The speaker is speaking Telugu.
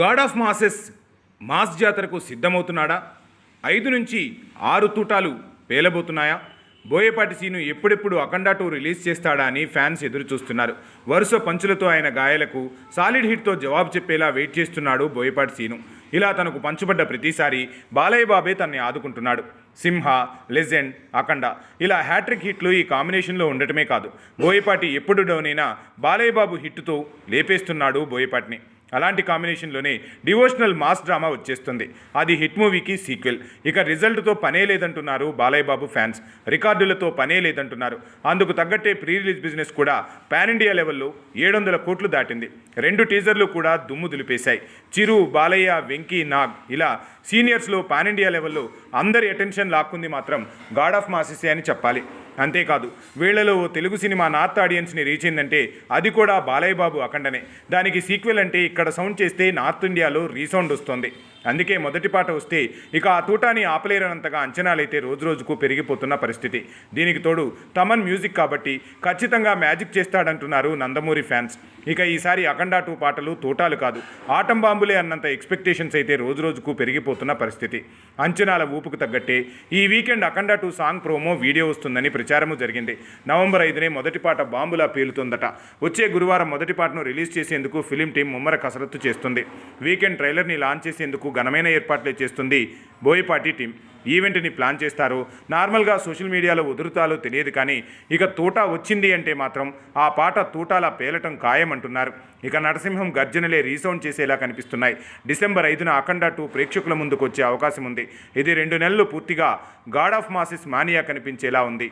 గాడ్ ఆఫ్ మాసెస్ మాస్ జాతరకు సిద్ధమవుతున్నాడా? ఐదు నుంచి ఆరు తూటాలు పేలబోతున్నాయా? బోయపాటి సీను ఎప్పుడెప్పుడు అఖండ టూ రిలీజ్ చేస్తాడా అని ఫ్యాన్స్ ఎదురు చూస్తున్నారు వరుస పంచులతో ఆయన గాయాలకు సాలిడ్ హిట్తో జవాబు చెప్పేలా వెయిట్ చేస్తున్నాడు బోయపాటి సీను. ఇలా తనకు పంచుబడ్డ ప్రతిసారి బాలయ్య బాబే తనని ఆదుకుంటున్నాడు. సింహ లెజెండ్ అఖండ ఇలా హ్యాట్రిక్ హిట్లు ఈ కాంబినేషన్లో ఉండటమే కాదు. బోయపాటి ఎప్పుడు డౌన్ అయినా బాలయ్య బాబు హిట్తో లేపేస్తున్నాడు బోయపాటిని. అలాంటి కాంబినేషన్లోనే డివోషనల్ మాస్ డ్రామా వచ్చేస్తుంది. అది హిట్ మూవీకి సీక్వెల్. ఇక రిజల్ట్తో పనే లేదంటున్నారు బాలయ్య బాబు ఫ్యాన్స్. రికార్డులతో పనే లేదంటున్నారు. అందుకు తగ్గట్టే ప్రీ రిలీజ్ బిజినెస్ కూడా పాన్ ఇండియా లెవెల్లో ఏడు వందల కోట్లు దాటింది. రెండు టీజర్లు కూడా దుమ్ము దులిపేశాయి. చిరు బాలయ్య వెంకీ నాగ్ ఇలా సీనియర్స్లో పాన్ ఇండియా లెవెల్లో అందరి అటెన్షన్ లాక్కుంది మాత్రం గాడ్ ఆఫ్ మాసిసే అని చెప్పాలి. అంతేకాదు వీళ్ళలో ఓ తెలుగు సినిమా నార్త్ ఆడియన్స్ని రీచ్ అయిందంటే అది కూడా బాలయ్య బాబు అఖండనే. దానికి సీక్వెల్ అంటే ఇక్కడ సౌండ్ చేస్తే నార్త్ ఇండియాలో రీసౌండ్ వస్తుంది. అందుకే మొదటి పాట వస్తే ఇక ఆ తూటాని ఆపలేరనంతగా అంచనాలైతే రోజు రోజుకు పెరిగిపోతున్న పరిస్థితి. దీనికి తోడు తమన్ మ్యూజిక్ కాబట్టి ఖచ్చితంగా మ్యాజిక్ చేస్తాడంటున్నారు నందమూరి ఫ్యాన్స్. ఇక ఈసారి అఖండ టూ పాటలు తోటాలు కాదు ఆటం బాంబులే అన్నంత ఎక్స్పెక్టేషన్స్ అయితే రోజు రోజుకు పెరిగిపోతున్న పరిస్థితి. అంచనాల ఊపుకు తగ్గట్టే ఈ weekend Akhanda two song promo video వస్తుందని ప్రచారము జరిగింది. నవంబర్ ఐదునే మొదటి పాట బాంబులా పేలుతుందట. వచ్చే గురువారం మొదటి పాటను రిలీజ్ చేసేందుకు ఫిలిం టీం ముమ్మర కసరత్తు చేస్తుంది. వీకెండ్ ట్రైలర్ని లాంచ్ చేసేందుకు ఘనమైన ఏర్పాట్లే చేస్తుంది బోయపాటి టీం. ఈవెంట్ని ప్లాన్ చేస్తారు. నార్మల్గా సోషల్ మీడియాలో ఉదురుతాలో తెలియదు కానీ ఇక తూటా వచ్చింది అంటే మాత్రం ఆ పాట తూటాలా పేలటం ఖాయమంటున్నారు. ఇక నరసింహం గర్జనలే రీసౌండ్ చేసేలా కనిపిస్తున్నాయి. డిసెంబర్ ఐదున అఖండ టూ ప్రేక్షకుల ముందుకు వచ్చే అవకాశం ఉంది ఇది రెండు నెలలు పూర్తిగా గాడ్ ఆఫ్ మాసిస్ మానియా కనిపించేలా ఉంది.